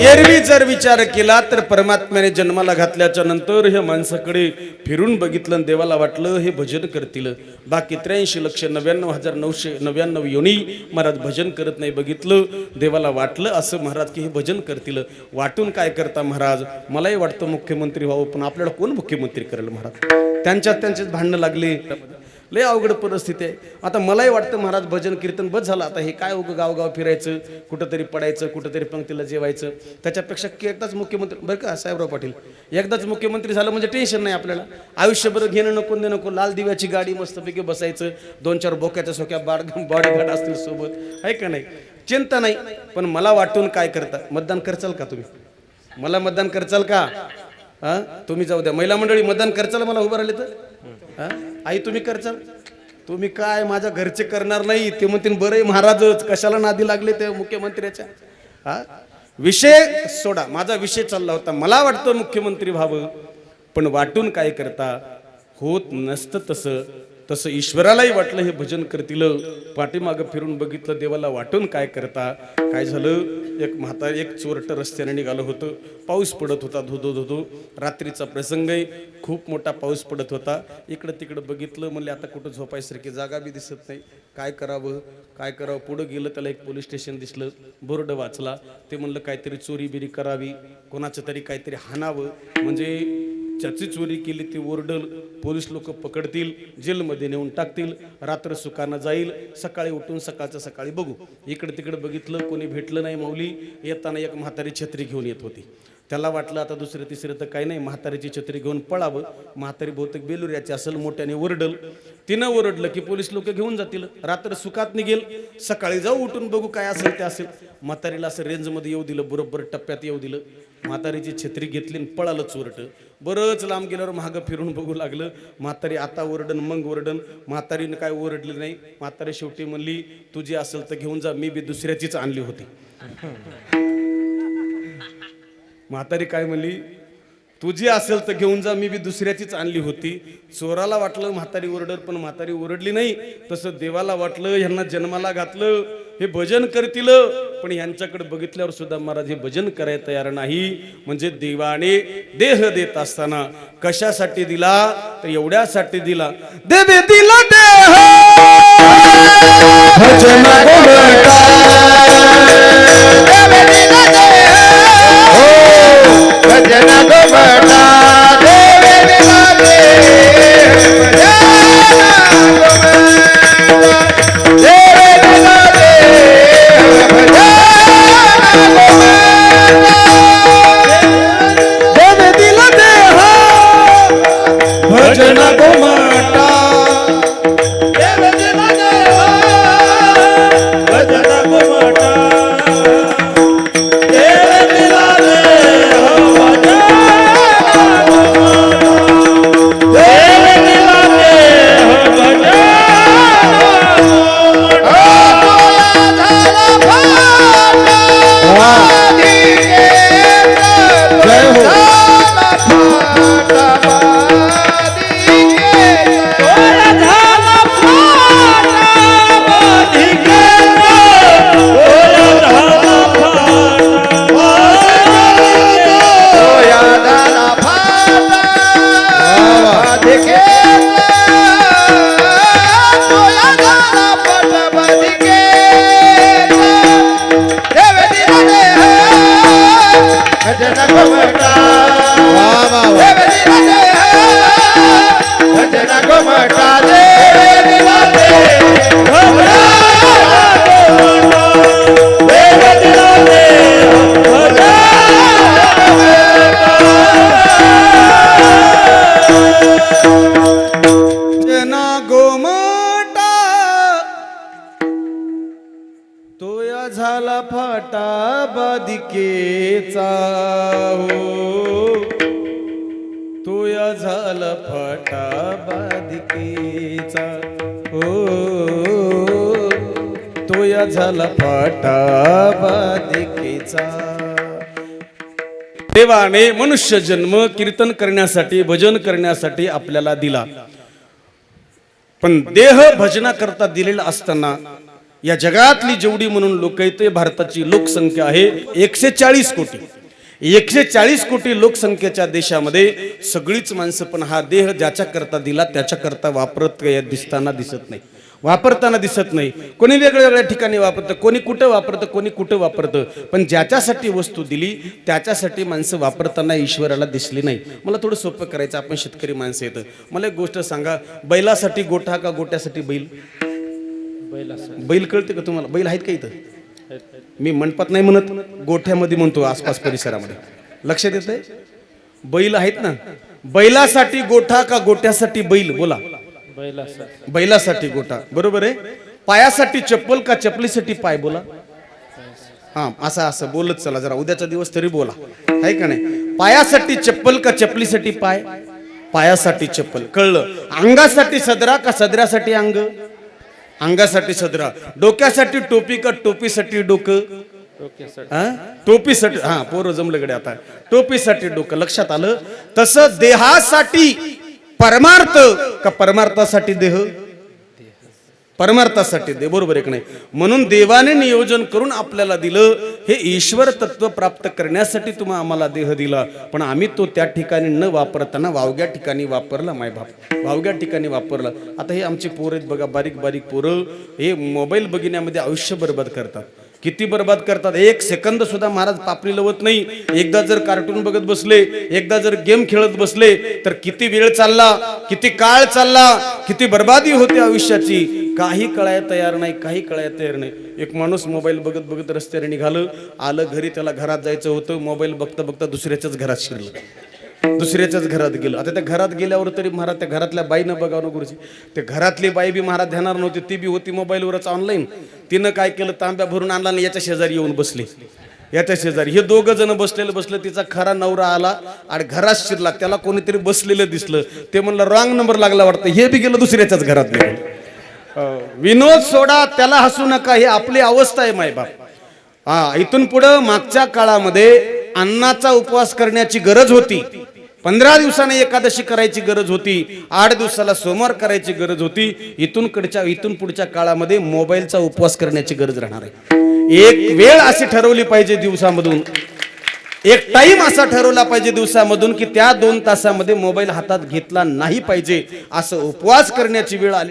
एरवी जर विचार केला तर परमात्म्याने जन्माला घातल्याच्या नंतर हे माणसाकडे फिरून बघितलं आणि देवाला वाटलं हे भजन करतील. बाकी त्र्याऐंशी लक्ष नव्याण्णव हजार नऊशे नव्याण्णव योनी महाराज भजन करत नाही बघितलं देवाला वाटलं असं महाराज की हे भजन करतील. वाटून काय करता महाराज? मलाही वाटतं मुख्यमंत्री व्हावं पण आपल्याला कोण मुख्यमंत्री करेल महाराज? त्यांच्यात त्यांचेच भांडणं लागले. लय अवघड परिस्थिती आहे. आता मलाही वाटतं महाराज भजन कीर्तन बस झालं. आता हे काय उगं गावगाव फिरायचं कुठंतरी पडायचं कुठंतरी पंक्तीला जेवायचं. त्याच्यापेक्षा की एकदाच मुख्यमंत्री बरं का साहेबराव पाटील? एकदाच मुख्यमंत्री झालं म्हणजे टेन्शन नाही आपल्याला. आयुष्यभर घेणं नको न नको लाल दिव्याची गाडी मस्तपैकी बसायचं. दोन चार बोक्याच्या सोक्या बाड बॉडीगार्ड असतील सोबत. आहे का नाही? चिंता नाही. पण मला वाटून काय करता? मतदान करचाल का तुम्ही? मला मतदान करचाल का? हा? तुम्ही जाऊ द्या. महिला मंडळी मतदान करचाल? मला उभं राहिले तर? आई तुम्ही करचाल तुम्ही काय माझ्या घरचे करणार नाही? ते म्हणतील बरं महाराजच कशाला नादी लागले ते मुख्यमंत्र्याच्या? हा? विषय सोडा. माझा विषय चालला होता. मला वाटतं मुख्यमंत्री व्हावं पण वाटून काय करता? होत नसतं तसं. तसं ईश्वरालाही वाटलं हे भजन करतील. पाठीमागं फिरून बघितलं देवाला वाटून काय करता? काय झालं? एक म्हातार एक चोरट रस्त्याने निघालं होतं. पाऊस पडत होता धुधो धुधो रात्रीचा प्रसंगही खूप मोठा पाऊस पडत होता. इकडं तिकडं बघितलं म्हणले आता कुठं झोपायसारखी जागा बी दिसत नाही. काय करावं? काय करावं? पुढं गेलं त्याला एक पोलीस स्टेशन दिसलं. बोर्ड वाचला. ते म्हणलं काहीतरी चोरी बिरी करावी. कोणाचं तरी काहीतरी हाणावं. म्हणजे ज्याची चोरी केली ती ओरडल पोलीस लोक पकडतील जेलमध्ये नेऊन टाकतील रात्र सुकानं जाईल सकाळी उठून सकाळचं सकाळी बघू. इकडे तिकडे बघितलं कोणी भेटलं नाही माऊली येताना एक म्हातारी छत्री घेऊन येत होती. त्याला वाटलं आता दुसरं तिसरं तर काही नाही. म्हातारीची छत्री घेऊन पळावं. म्हातारी बहुतेक बेलुऱ्याची असेल मोठ्याने ओरडल. तिनं ओरडलं की पोलीस लोक घेऊन जातील. रात्र सुखात निघेल. सकाळी जाऊ उठून बघू काय असेल ते असेल. म्हातारीला असं रेंजमध्ये येऊ दिलं बरोबर टप्प्यात येऊ दिलं. म्हातारीची छत्री घेतली आणि पळालं चोरट बरंच लांब गेल्यावर मागं फिरून बघू लागलं. म्हातारी आता ओरडन मग ओरडन. म्हातारीनं काय ओरडलं नाही. म्हातारी शेवटी म्हणली तुझी असेल तर घेऊन जा. मी बी दुसऱ्याचीच आणली होती. म्हातारी काय म्हणली तुझी असेल तर घेऊन जा मी बी दुसऱ्याचीच आणली होती. चोराला वाटलं म्हातारी ओरडर पण म्हातारी ओरडली नाही. तसं देवाला वाटलं यांना जन्माला घातलं हे भजन करतील. पण यांच्याकडे बघितल्यावर सुद्धा महाराज हे भजन करायला तयार नाही. म्हणजे देवाने देह देत असताना कशासाठी दिला? तर एवढ्यासाठी दिला. देवे दिला देह. भजन भजन गोमटा देवे केचा हो. तोया झाल फटा बादिकेचा. हो. तोया झाला फाटा बादिकेचा. देवाने मनुष्य जन्म कीर्तन करण्यासाठी भजन करण्यासाठी आपल्याला दिला. पण देह भजना करता दिलेला असताना या जगातली जेवढी म्हणून लोक येते ते भारताची लोकसंख्या आहे एकशे चाळीस कोटी. एकशे चाळीस कोटी लोकसंख्येच्या देशामध्ये सगळीच माणसं पण हा देह ज्याच्या करता दिला त्याच्या करता वापरत या दिसताना दिसत नाही. वापरताना दिसत नाही. कोणी वेगळ्या वेगळ्या ठिकाणी वापरतं कोणी कुठं वापरतं कोणी कुठं वापरतं पण ज्याच्यासाठी वस्तू दिली त्याच्यासाठी माणसं वापरताना ईश्वराला दिसली नाही. मला थोडं सोपं करायचं आपण शेतकरी माणसं येतं मला एक गोष्ट सांगा बैलासाठी गोठा का गोट्यासाठी बैल? बैल कळते का तुम्हाला? बैल आहेत का इथं? मी मंडपात नाही म्हणत गोठ्यामध्ये म्हणतो आसपास परिसरामध्ये. लक्षात येत बैल आहेत ना? बैलासाठी गोठा का गोट्यासाठी बैल? बोला. बैलासाठी. गोठा. बरोबर आहे? पायासाठी चप्पल का चपलीसाठी पाय? बोला. हा असं असं. बोलत चला जरा. उद्याचा दिवस तरी बोला. आहे का नाही? पायासाठी चप्पल का चपलीसाठी पाय? पायासाठी चप्पल. कळलं? अंगासाठी सदरा का सदऱ्यासाठी अंग? अंगासाठी सदरा. डोक्यासाठी टोपी का टोपीसाठी डोकं? हा? टोपीसाठी हा पोरं जमलं गडे आता. टोपीसाठी डोकं लक्षात आलं? तसं देहासाठी परमार्थ का परमार्थासाठी देह? परमार्थासाठी दे बरोबर आहे की नाही? म्हणून देवाने नियोजन करून आपल्याला दिलं हे ईश्वर तत्व प्राप्त करण्यासाठी तुम्हा आम्हाला देह दिला. पण आम्ही तो त्या ठिकाणी न वापरताना वावग्या ठिकाणी वापरला माय बाप. वावग्या ठिकाणी वापरला. आता हे आमचे पोरं आहेत बघा बारीक बारीक पोरं. हे मोबाईल बघण्यामध्ये आयुष्य बरबाद करतात. किती बरबाद करतात. एक सेकंद सुद्धा महाराज पापणी लवत नाही. एकदा जर कार्टून बघत बसले एकदा जर गेम खेळत बसले तर किती वेळ चालला किती काळ चालला किती बर्बादी होते आयुष्याची. काही कळाय तयार नाही काही कळाय तयार नाही. एक माणूस मोबाईल बघत बघत रस्त्याने निघालं आलं घरी त्याला घरात जायचं होतं मोबाईल बघता बघता दुसऱ्याच्याच घरात शिरलं. दुसऱ्याच्याच घरात गेलं. आता त्या घरात गेल्यावर तरी महाराज त्या घरातल्या बाईनं बघावं ना गुरुजी. ते घरातली बाई बी महाराज ध्यानार नव्हती ती बी होती मोबाईलवरच ऑनलाईन तिनं काय केलं तांब्या भरून आणला आणि याच्या शेजारी येऊन बसली. याच्या शेजारी. हे दोघं जण बसलेलं बसलं तिचा खरा नवरा आला आणि घरात शिरला. त्याला कोणीतरी बसलेलं दिसलं. ते म्हणलं रॉंग नंबर लागला वाटतं. हे बी गेलं दुसऱ्याच्याच घरात निघून. अं, विनोद सोडा त्याला हसू नका ही आपली अवस्था आहे मायबाप. हा इथून पुढं मागच्या काळामध्ये अन्नाचा उपवास करण्याची गरज होती. पंधरा दिवसाने एकादशी करायची गरज होती आठ दिवसाला सोमवार करायची गरज होती इथून कडच्या इथून पुढच्या काळामध्ये मोबाईलचा उपवास करण्याची गरज राहणार आहे. एक वेळ अशी ठरवली पाहिजे दिवसामधून. एक टाइम असा ठरवला पाहिजे दिवसामधून की त्या दोन तासामध्ये मोबाईल हातात घेतला नाही पाहिजे असं उपवास करण्याची वेळ आली.